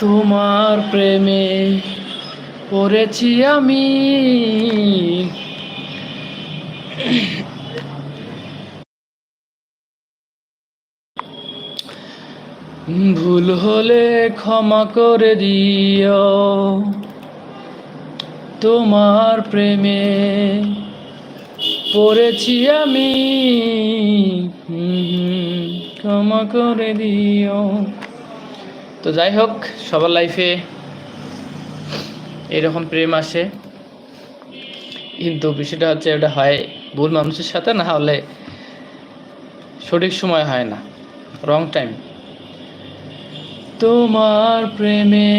তোমার প্রেমে পড়েছি আমি। ভুল হলে ক্ষমা করে দিও। তোমার প্রেমে পড়েছি আমি। ক্ষমা করে দিও। তো যাই হোক, সবার লাইফে এরকম প্রেম আসে। কিন্তু বিষয়টা হচ্ছে, এটা হয় ভুল মানুষের সাথে, না হলে সঠিক সময় হয় না। রং টাইম তোমার প্রেমে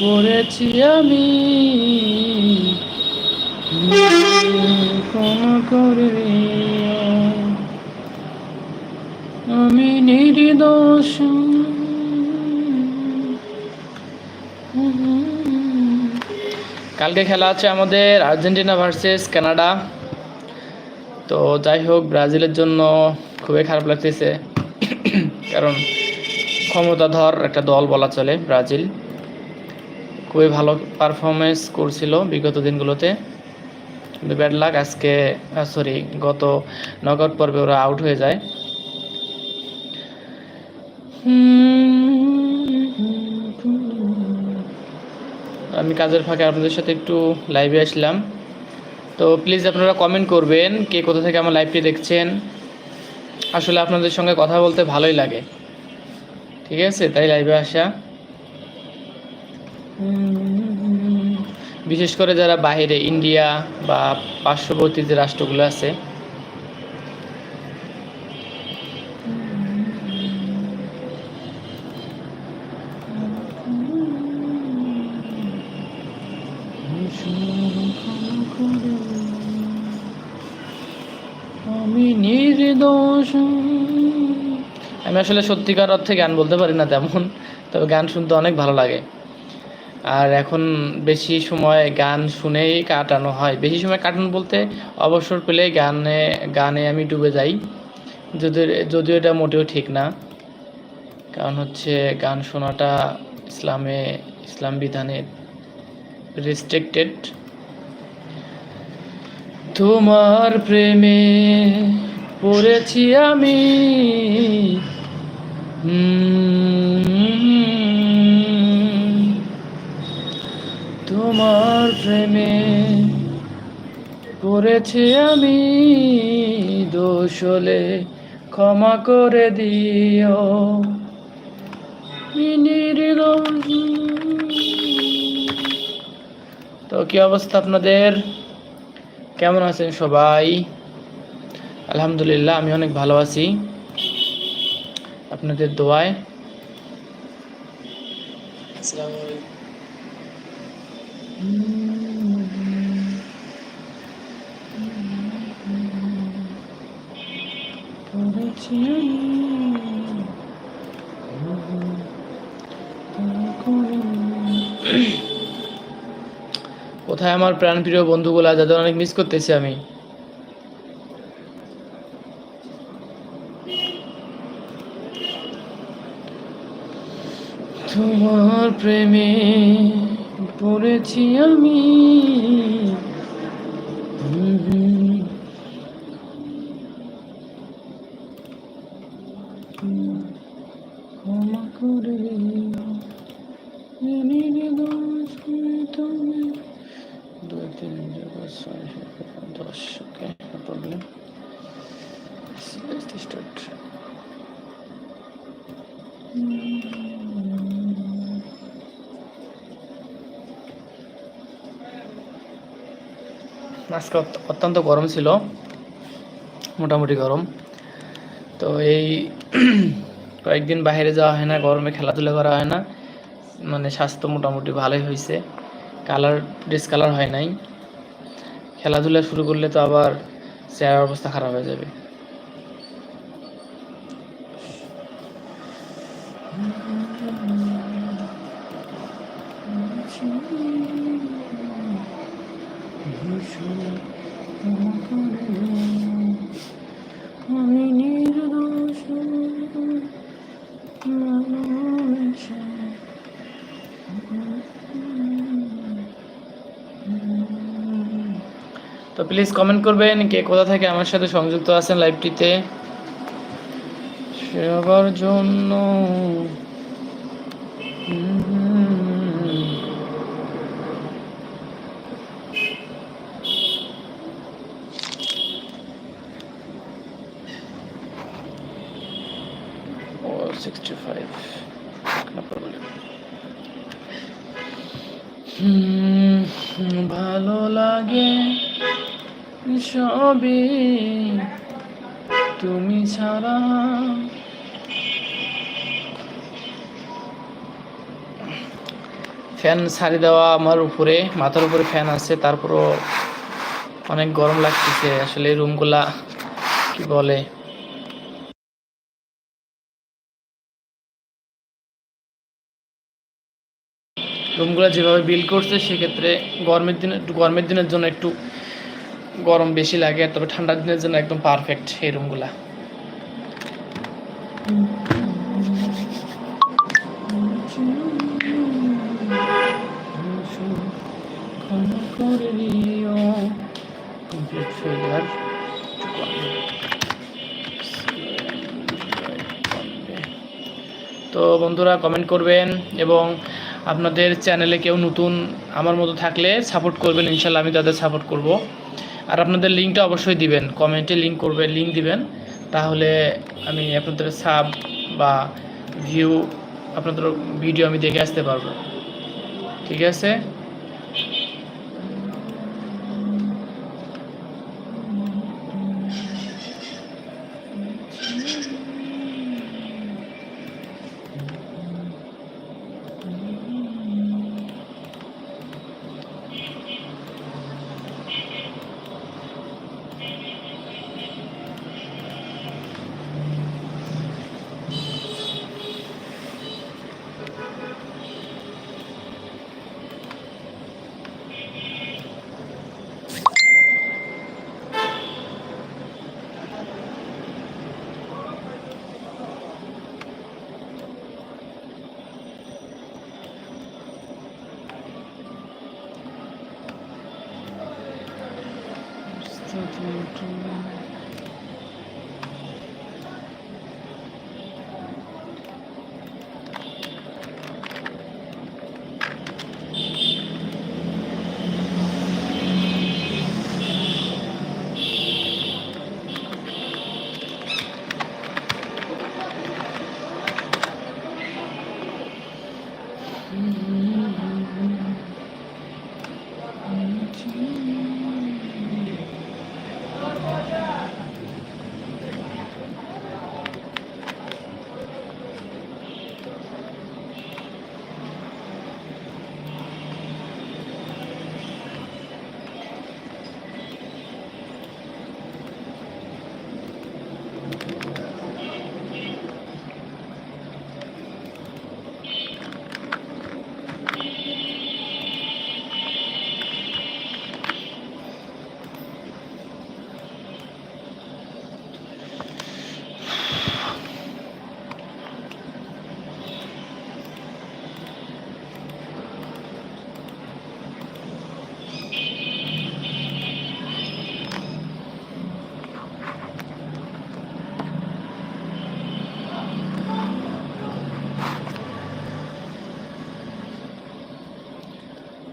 পড়েছি আমি। করে। আমি নির্দোষ। কালকে খেলা আছে আমাদের আর্জেন্টিনা ভার্সেস কানাডা। তো যাই হোক, ব্রাজিলের জন্য খুবই খারাপ লাগতেছে। কারণ ক্ষমতাধর একটা দল বলা চলে ব্রাজিল। খুবই ভালো পারফরমেন্স করছিল বিগত দিনগুলোতে। ব্যাড লাক আজকে সরি গত নকআউট পর্বে ওরা আউট হয়ে যায়। আমি কাজের ফাঁকে আপনাদের সাথে একটু লাইভে আসলাম। তো প্লিজ আপনারা কমেন্ট করবেন, কে কোথা থেকে আমার লাইভটি দেখছেন। আসলে আপনাদের সঙ্গে কথা বলতে ভালোই লাগে। ঠিক আছে? তাই লাইভে আসা। বিশেষ করে যারা বাইরে, ইন্ডিয়া বা পার্শ্ববর্তী যে রাষ্ট্রগুলো আছে আমি নির্দোষ। আমি আসলে সত্যিকার অর্থে গান বলতে পারি না তেমন, তবে গান শুনতে অনেক ভালো লাগে। আর এখন বেশি সময় গান শুনেই কাটানো হয়। বেশি সময় কাটানো বলতে অবসর পেলেই গানে গানে আমি ডুবে যাই। যদি যদিও এটা মোটেও ঠিক না। কারণ হচ্ছে গান শোনাটা ইসলামে, ইসলাম বিধানে রেস্ট্রিক্টেড তোমার প্রেমে পড়েছি আমি। তোমার প্রেমে পড়েছি আমি। দোষ হলে ক্ষমা করে দিও। তো কি অবস্থা আপনাদের? কেমন আছেন সবাই? আলহামদুলিল্লাহ আমি অনেক ভালো আছি। আপনাদের দোয়ায়। আসসালামু আলাইকুম। কোথায় আমার প্রাণপ্রিয় বন্ধুগুলা যাদের অনেক মিস করতেছি আমি? তোমার প্রেমে পড়েছি আমি। আজকে অত্যন্ত গরম ছিল, মোটামুটি গরম। তো এই কয়েকদিন বাইরে যাওয়া হয় না, গরমে খেলাধুলা করা হয় না। মানে স্বাস্থ্য মোটামুটি ভালোই হয়েছে। কালার ডিসকালার হয় নাই। খেলাধুলা শুরু করলে তো আবার চেহারার অবস্থা খারাপ হয়ে যাবে আমি নির্দোষ ভালোবেসে তো প্লিজ কমেন্ট করবেন কে কোথা থেকে আমার সাথে সংযুক্ত আছেন লাইভটিতে সবার জন্য ভালো লাগে সবই তুমি ছাড়া ফ্যান ছাড়ি দেওয়া আমার উপরে, মাথার উপরে ফ্যান আছে, তারপরও অনেক গরম লাগতেছে। আসলে রুমগুলা কি বলে? রুমগুলো যেভাবে বিল করছে, সেক্ষেত্রে গরমের দিনে, গরমের দিনের জন্য একটু গরম বেশি লাগে, তবে ঠান্ডার দিনের জন্য একদম পারফেক্ট এই রুমগুলা। তো বন্ধুরা কমেন্ট করবেন এবং আপনাদের চ্যানেলে কেউ নতুন আমার মতো থাকলে সাপোর্ট করবেন, ইনশাল্লাহ আমি তাদের সাপোর্ট করব। আর আপনাদের লিঙ্কটা অবশ্যই দিবেন কমেন্টে লিঙ্ক করবে লিঙ্ক দিবেন, তাহলে আমি আপনাদের সাব বা ভিউ আপনাদের ভিডিও আমি দেখে আসতে পারব। ঠিক আছে?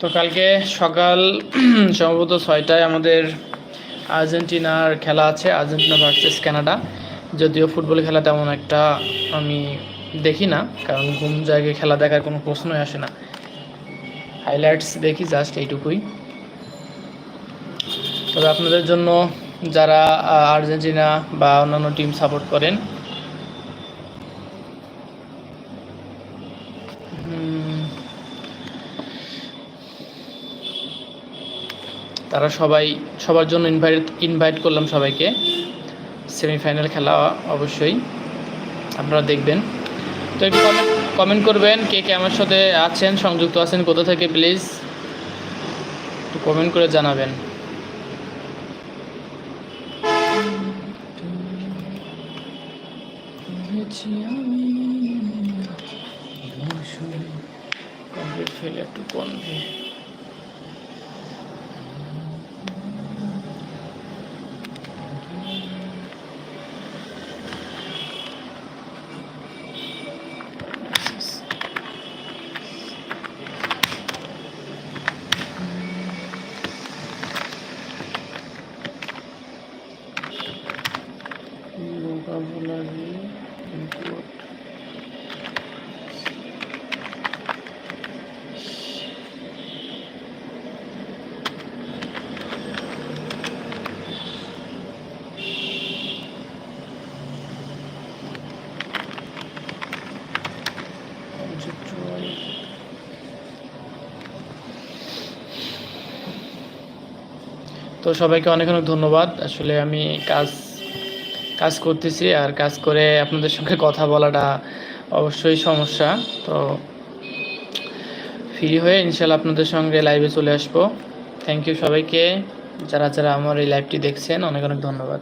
তো কালকে সকাল সম্ভবত ছয়টায় আমাদের আর্জেন্টিনার খেলা আছে, আর্জেন্টিনা ভার্সেস কানাডা। যদিও ফুটবল খেলা তেমন একটা আমি দেখি না, কারণ ঘুম জায়গায় খেলা দেখার কোনো প্রশ্নই আসে না। হাইলাইটস দেখি জাস্ট এইটুকুই। তবে আপনাদের জন্য যারা আর্জেন্টিনা বা অন্যান্য টিম সাপোর্ট করেন তারা সবাই, সবার জন্য ইনভাইট ইনভাইট করলাম সবাইকে। সেমিফাইনাল খেলা অবশ্যই, আপনারা দেখবেন। তো একটু কমেন্ট কমেন্ট করবেন কে কে আমার সাথে আছেন, সংযুক্ত আছেন, কোথা থেকে প্লিজ একটু কমেন্ট করে জানাবেন। কমপ্লিট ফেলিয়ার টু কনভে তো সবাইকে অনেক অনেক ধন্যবাদ। আসলে আমি কাজ কাজ করতেছি আর কাজ করে আপনাদের সঙ্গে কথা বলাটা অবশ্যই সমস্যা। তো ফ্রি হয়ে ইনশাল্লাহ আপনাদের সঙ্গে লাইভে চলে আসব। থ্যাংক ইউ সবাইকে। যারা যারা আমার এই লাইভটি দেখছেন, অনেক অনেক ধন্যবাদ।